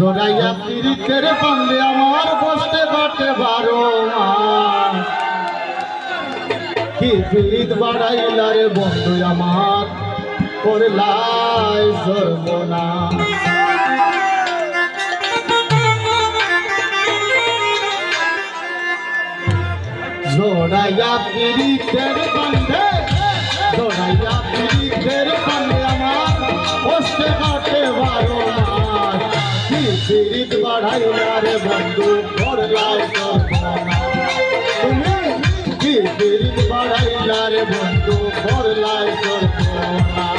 জোড়াইয়া পিরিতের বান্ধে আমার বসতে বাটে বারো মাস কি পিরিত বাড়াইলা রে বন্ধু আমার, করলাই সর্বনা। জোড়াইয়া পিরিতের বান্ধে জোড়াইয়া বাড়াইলা রে বন্ধু সর্বনা তুমি কি বাড়াইলা রে বন্ধু করলাই পাঁচটান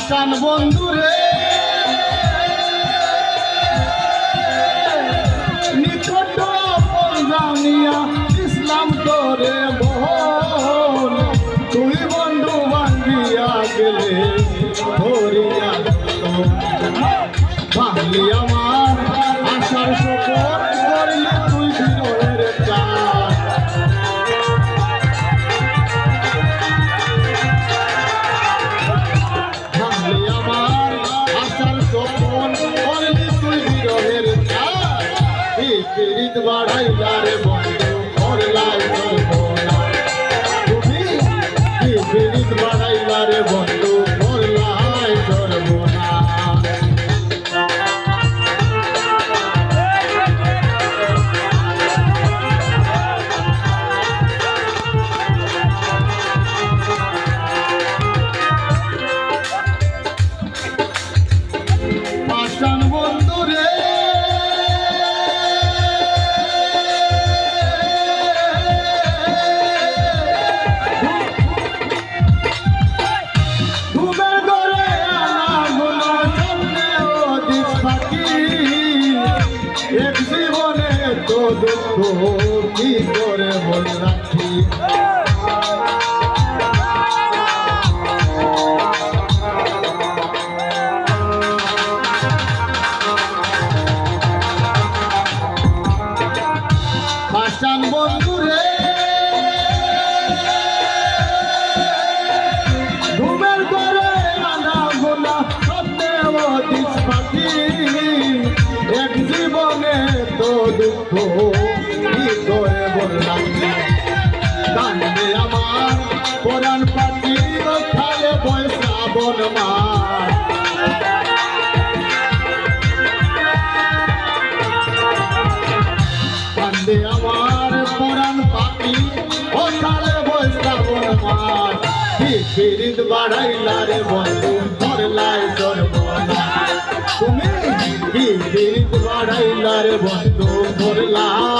হাসান বন্ধু রে। নিকট জানিয়া ইসলাম তোরে মোহন তুই বন্ধু ভাঙ্গিয়া গেলে ধরিয়া। ভাঙলি বাড়াইলা রে দুঃখ কি করে বল রাখি? কি করে বললাম কান্দে আমার কোরআন পাখি খালে পয়সা বন মার কান্দে আমার পুরান পাখি ও কালে বৈশা বন মার কি ফিরিত বাড়াইলা রে বন্ধু ধরলাই সর্বনা বাড়াইলা রে বন্ধু ধরলাই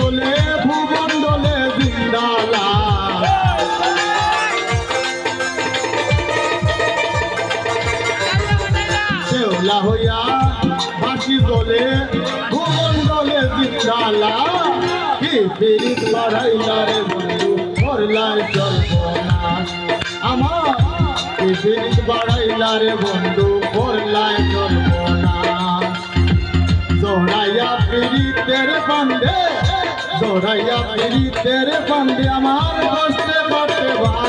দোলে ভুবন দোলে বৃন্দালা শেওলা হইয়া ভাসি দোলে ভুবন দোলে বৃন্দালা কি পীড়িত লড়াইলা রে বন্ধু করলাই জল্পনাশ আমার কি পীড়িত বাড়াইলা রে বন্ধু করলাই জল্পনাশ জোড়াইয়া পীড়িতের বন্ধে জোড়াইয়া তেরে পান্ডে আমার কষ্টে বাটে বারো